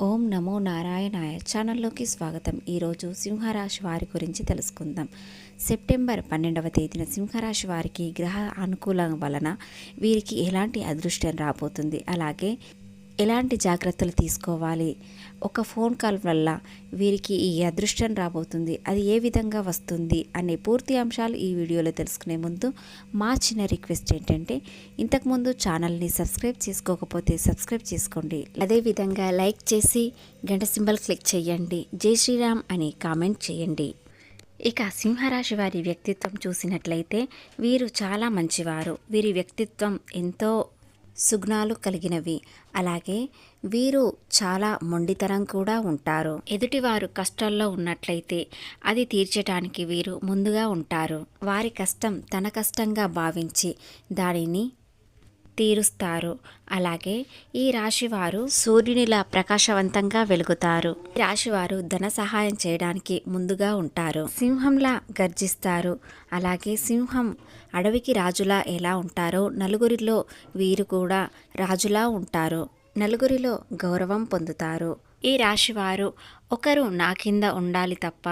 ఓం నమో నారాయణాయ ఛానల్లోకి స్వాగతం. ఈరోజు సింహరాశి వారి గురించి తెలుసుకుందాం. సెప్టెంబర్ పన్నెండవ తేదీన సింహరాశి వారికి గ్రహ అనుకూలం వలన వీరికి ఎలాంటి అదృష్టం రాబోతుంది? అలాగే ఎలాంటి జాగ్రత్తలు తీసుకోవాలి? ఒక ఫోన్ కాల్ వల్ల వీరికి ఈ అదృష్టం రాబోతుంది. అది ఏ విధంగా వస్తుంది? అనే పూర్తి అంశాలు ఈ వీడియోలో తెలుసుకునే ముందు మా చిన్న రిక్వెస్ట్ ఏంటంటే ఇంతకుముందు ఛానల్ని సబ్స్క్రైబ్ చేసుకోకపోతే సబ్స్క్రైబ్ చేసుకోండి. అదేవిధంగా లైక్ చేసి గంట సింబల్ క్లిక్ చేయండి. జై శ్రీరామ్ అని కామెంట్ చేయండి. ఇక సింహరాశి వారి వ్యక్తిత్వం చూసినట్లయితే వీరు చాలా మంచివారు. వీరి వ్యక్తిత్వం ఎంతో సుగుణాలు కలిగినవి. అలాగే వీరు చాలా మొండితనం కూడా ఉంటారు. ఎదుటివారు కష్టాల్లో ఉన్నట్లయితే అది తీర్చడానికి వీరు ముందుగా ఉంటారు. వారి కష్టం తన కష్టంగా భావించి దానిని తీరుస్తారు. అలాగే ఈ రాశివారు సూర్యునిలా ప్రకాశవంతంగా వెలుగుతారు. ఈ రాశివారు ధన సహాయం చేయడానికి ముందుగా ఉంటారు. సింహంలా గర్జిస్తారు. అలాగే సింహం అడవికి రాజులా ఎలా ఉంటారో నలుగురిలో వీరు కూడా రాజులా ఉంటారు. నలుగురిలో గౌరవం పొందుతారు. ఈ రాశివారు ఒకరు నా కింద ఉండాలి తప్ప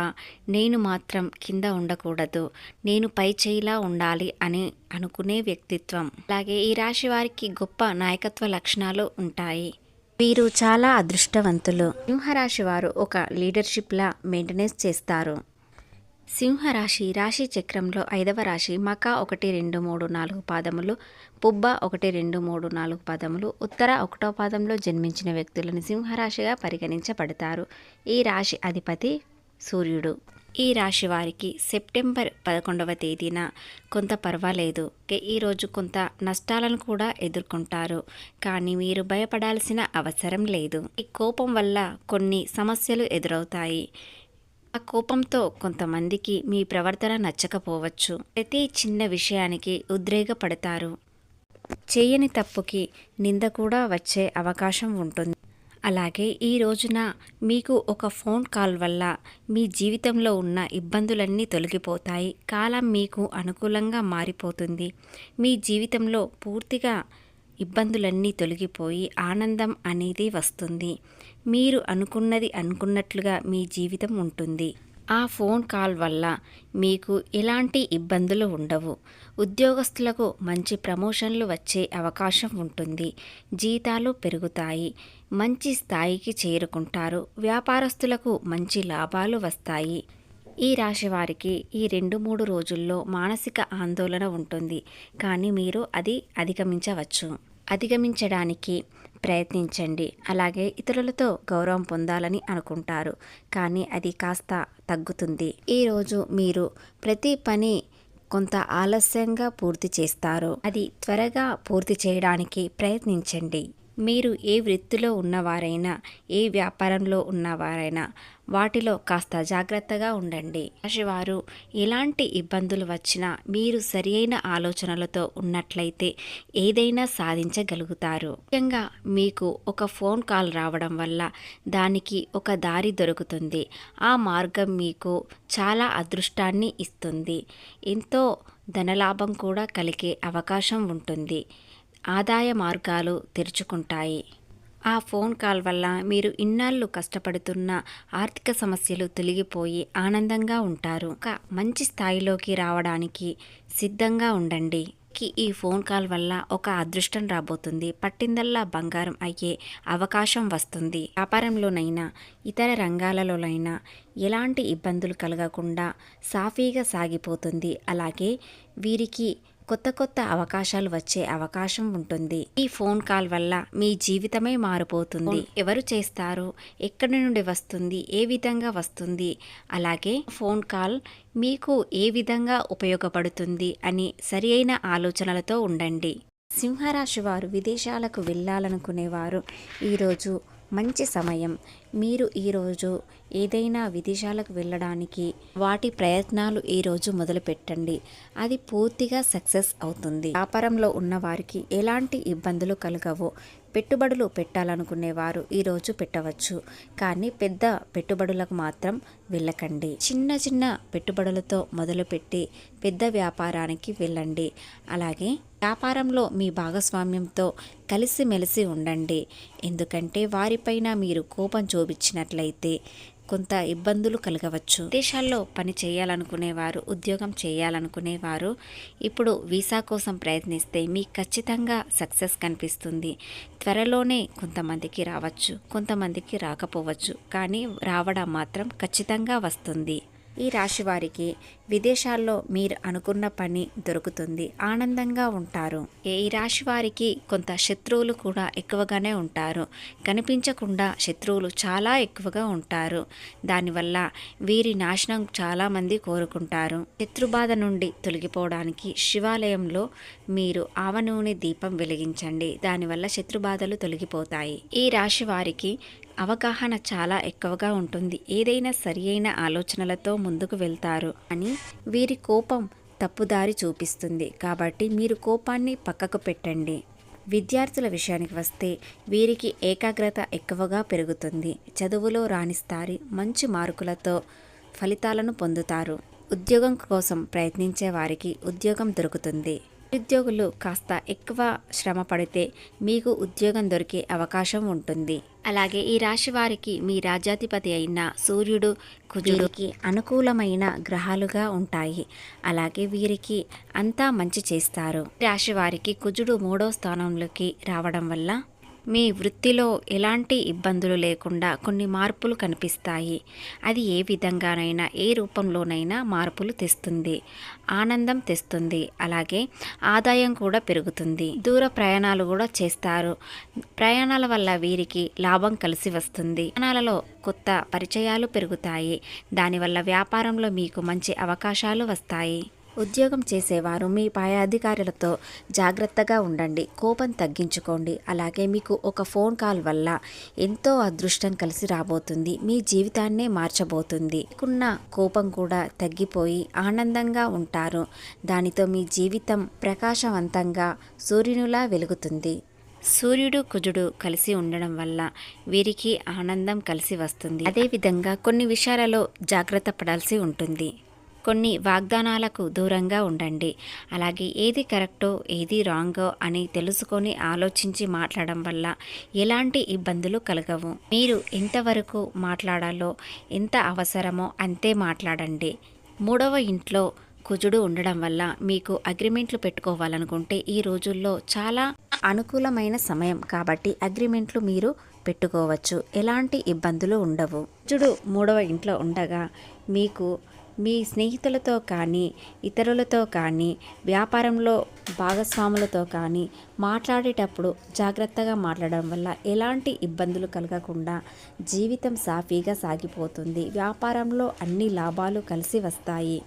నేను మాత్రం కింద ఉండకూడదు. నేను పై చేయిలా ఉండాలి అని అనుకునే వ్యక్తిత్వం. అలాగే ఈ రాశి వారికి గొప్ప నాయకత్వ లక్షణాలు ఉంటాయి. వీరు చాలా అదృష్టవంతులు. సింహరాశి వారు ఒక లీడర్షిప్లా మెయింటెనెన్స్ చేస్తారు. సింహరాశి రాశి చక్రంలో ఐదవ రాశి మక ఒకటి రెండు మూడు నాలుగు పాదములు పుబ్బ ఒకటి రెండు మూడు నాలుగు పాదములు ఉత్తర ఒకటో పాదంలో జన్మించిన వ్యక్తులను సింహరాశిగా పరిగణించబడతారు. ఈ రాశి అధిపతి సూర్యుడు. ఈ రాశి వారికి సెప్టెంబర్ పదకొండవ తేదీన కొంత పర్వాలేదు. ఈరోజు కొంత నష్టాలను కూడా ఎదుర్కొంటారు. కానీ మీరు భయపడాల్సిన అవసరం లేదు. ఈ కోపం వల్ల కొన్ని సమస్యలు ఎదురవుతాయి. ఆ కోపంతో కొంతమందికి మీ ప్రవర్తన నచ్చకపోవచ్చు. ప్రతి చిన్న విషయానికి ఉద్రేకపడతారు చేయని తప్పుకి నింద కూడా వచ్చే అవకాశం ఉంటుంది. అలాగే ఈ రోజున మీకు ఒక ఫోన్ కాల్ వల్ల మీ జీవితంలో ఉన్న ఇబ్బందులన్నీ తొలగిపోతాయి. కాలం మీకు అనుకూలంగా మారిపోతుంది. మీ జీవితంలో పూర్తిగా ఇబ్బందులన్నీ తొలగిపోయి ఆనందం అనేది వస్తుంది. మీరు అనుకున్నది అనుకున్నట్లుగా మీ జీవితం ఉంటుంది. ఆ ఫోన్ కాల్ వల్ల మీకు ఎలాంటి ఇబ్బందులు ఉండవు. ఉద్యోగస్తులకు మంచి ప్రమోషన్లు వచ్చే అవకాశం ఉంటుంది. జీతాలు పెరుగుతాయి. మంచి స్థాయికి చేరుకుంటారు. వ్యాపారస్తులకు మంచి లాభాలు వస్తాయి. ఈ రాశి వారికి ఈ రెండు మూడు రోజుల్లో మానసిక ఆందోళన ఉంటుంది. కానీ మీరు అది అధిగమించవచ్చు. అధిగమించడానికి ప్రయత్నించండి. అలాగే ఇతరులతో గౌరవం పొందాలని అనుకుంటారు. కానీ అది కాస్త తగ్గుతుంది. ఈరోజు మీరు ప్రతి పని కొంత ఆలస్యంగా పూర్తి చేస్తారు. అది త్వరగా పూర్తి చేయడానికి ప్రయత్నించండి. మీరు ఏ వృత్తిలో ఉన్నవారైనా ఏ వ్యాపారంలో ఉన్నవారైనా వాటిలో కాస్త జాగ్రత్తగా ఉండండి. రాశివారు ఎలాంటి ఇబ్బందులు వచ్చినా మీరు సరియైన ఆలోచనలతో ఉన్నట్లయితే ఏదైనా సాధించగలుగుతారు. ముఖ్యంగా మీకు ఒక ఫోన్ కాల్ రావడం వల్ల దానికి ఒక దారి దొరుకుతుంది. ఆ మార్గం మీకు చాలా అదృష్టాన్ని ఇస్తుంది. ఎంతో ధనలాభం కూడా కలిగే అవకాశం ఉంటుంది. ఆదాయ మార్గాలు తెరుచుకుంటాయి. ఆ ఫోన్ కాల్ వల్ల మీరు ఇన్నాళ్ళు కష్టపడుతున్న ఆర్థిక సమస్యలు తొలగిపోయి ఆనందంగా ఉంటారు. ఒక మంచి స్థాయిలోకి రావడానికి సిద్ధంగా ఉండండి. ఈ ఫోన్ కాల్ వల్ల ఒక అదృష్టం రాబోతుంది. పట్టిందల్లా బంగారం అయ్యే అవకాశం వస్తుంది. వ్యాపారంలోనైనా ఇతర రంగాలలోనైనా ఎలాంటి ఇబ్బందులు కలగకుండా సాఫీగా సాగిపోతుంది. అలాగే వీరికి కొత్త కొత్త అవకాశాలు వచ్చే అవకాశం ఉంటుంది. ఈ ఫోన్ కాల్ వల్ల మీ జీవితమే మారిపోతుంది. ఎవరు చేస్తారు? ఎక్కడి నుండి వస్తుంది? ఏ విధంగా వస్తుంది? అలాగే ఫోన్ కాల్ మీకు ఏ విధంగా ఉపయోగపడుతుంది? అని సరి అయిన ఆలోచనలతో ఉండండి. సింహరాశి వారు విదేశాలకు వెళ్ళాలనుకునేవారు. ఈరోజు మంచి సమయం. మీరు ఈరోజు ఏదైనా విదేశాలకు వెళ్ళడానికి వాటి ప్రయత్నాలు ఈరోజు మొదలు పెట్టండి అది పూర్తిగా సక్సెస్ అవుతుంది. వ్యాపారంలో ఉన్న వారికి ఎలాంటి ఇబ్బందులు కలగవు. పెట్టుబడులు పెట్టాలనుకునేవారు ఈరోజు పెట్టవచ్చు. కానీ పెద్ద పెట్టుబడులకు మాత్రం వెళ్ళకండి. చిన్న చిన్న పెట్టుబడులతో మొదలుపెట్టి పెద్ద వ్యాపారానికి వెళ్ళండి. అలాగే వ్యాపారంలో మీ భాగస్వామ్యంతో కలిసిమెలిసి ఉండండి. ఎందుకంటే వారిపైన మీరు కోపం చూ చూపించినట్లయితే కొంత ఇబ్బందులు కలగవచ్చు. దేశాల్లో పని చేయాలనుకునేవారు ఉద్యోగం చేయాలనుకునేవారు ఇప్పుడు వీసా కోసం ప్రయత్నిస్తే మీకు ఖచ్చితంగా సక్సెస్ కనిపిస్తుంది. త్వరలోనే కొంతమందికి రావచ్చు కొంతమందికి రాకపోవచ్చు కానీ రావడం మాత్రం ఖచ్చితంగా వస్తుంది. ఈ రాశి వారికి విదేశాల్లో మీరు అనుకున్న పని దొరుకుతుంది. ఆనందంగా ఉంటారు. ఈ రాశి వారికి కొంత శత్రువులు కూడా ఎక్కువగానే ఉంటారు. కనిపించకుండా శత్రువులు చాలా ఎక్కువగా ఉంటారు. దానివల్ల వీరి నాశనం చాలామంది కోరుకుంటారు. శత్రుబాధ నుండి తొలగిపోవడానికి శివాలయంలో మీరు ఆవ నూనె దీపం వెలిగించండి. దానివల్ల శత్రుబాధలు తొలగిపోతాయి. ఈ రాశి వారికి అవగాహన చాలా ఎక్కువగా ఉంటుంది. ఏదైనా సరి అయిన ఆలోచనలతో ముందుకు వెళ్తారు. అని వీరి కోపం తప్పుదారి చూపిస్తుంది. కాబట్టి మీరు కోపాన్ని పక్కకు పెట్టండి. విద్యార్థుల విషయానికి వస్తే వీరికి ఏకాగ్రత ఎక్కువగా పెరుగుతుంది. చదువులో రాణిస్తారు. మంచి మార్కులతో ఫలితాలను పొందుతారు. ఉద్యోగం కోసం ప్రయత్నించే వారికి ఉద్యోగం దొరుకుతుంది. నిరుద్యోగులు కాస్త ఎక్కువ శ్రమ పడితే మీకు ఉద్యోగం దొరికే అవకాశం ఉంటుంది. అలాగే ఈ రాశి వారికి మీ రాజ్యాధిపతి అయిన సూర్యుడు కుజుడికి అనుకూలమైన గ్రహాలుగా ఉంటాయి. అలాగే వీరికి అంతా మంచి చేస్తారు. రాశి వారికి కుజుడు మూడో స్థానంలోకి రావడం వల్ల మీ వృత్తిలో ఎలాంటి ఇబ్బందులు లేకుండా కొన్ని మార్పులు కనిపిస్తాయి. అది ఏ విధంగానైనా ఏ రూపంలోనైనా మార్పులు తెస్తుంది. ఆనందం తెస్తుంది. అలాగే ఆదాయం కూడా పెరుగుతుంది. దూర ప్రయాణాలు కూడా చేస్తారు. ప్రయాణాల వల్ల వీరికి లాభం కలిసి వస్తుంది. ప్రయాణాలలో కొత్త పరిచయాలు పెరుగుతాయి. దానివల్ల వ్యాపారంలో మీకు మంచి అవకాశాలు వస్తాయి. ఉద్యోగం చేసేవారు. మీ పై అధికారులతో జాగ్రత్తగా ఉండండి. కోపం తగ్గించుకోండి. అలాగే మీకు ఒక ఫోన్ కాల్ వల్ల ఎంతో అదృష్టం కలిసి రాబోతుంది. మీ జీవితాన్నే మార్చబోతుంది. మీకున్న కోపం కూడా తగ్గిపోయి ఆనందంగా ఉంటారు. దానితో మీ జీవితం ప్రకాశవంతంగా సూర్యునిలా వెలుగుతుంది. సూర్యుడు కుజుడు కలిసి ఉండడం వల్ల వీరికి ఆనందం కలిసి వస్తుంది. అదేవిధంగా కొన్ని విషయాలలో జాగ్రత్త పడాల్సి ఉంటుంది. కొన్ని వాగ్దానాలకు దూరంగా ఉండండి. అలాగే ఏది కరెక్టో ఏది రాంగో అని తెలుసుకొని ఆలోచించి మాట్లాడడం వల్ల ఎలాంటి ఇబ్బందులు కలగవు. మీరు ఎంతవరకు మాట్లాడాలో ఎంత అవసరమో అంతే మాట్లాడండి. మూడవ ఇంట్లో కుజుడు ఉండడం వల్ల మీకు అగ్రిమెంట్లు పెట్టుకోవాలనుకుంటే ఈ రోజుల్లో చాలా అనుకూలమైన సమయం కాబట్టి అగ్రిమెంట్లు మీరు పెట్టుకోవచ్చు. ఎలాంటి ఇబ్బందులు ఉండవు. కుజుడు మూడవ ఇంట్లో ఉండగా మీకు మీ స్నేహితులతో కానీ ఇతరులతో కానీ వ్యాపారంలో భాగస్వాములతో కానీ మాట్లాడేటప్పుడు జాగ్రత్తగా మాట్లాడడం వల్ల ఎలాంటి ఇబ్బందులు కలగకుండా జీవితం సాఫీగా సాగిపోతుంది. వ్యాపారంలో అన్ని లాభాలు కలిసి వస్తాయి.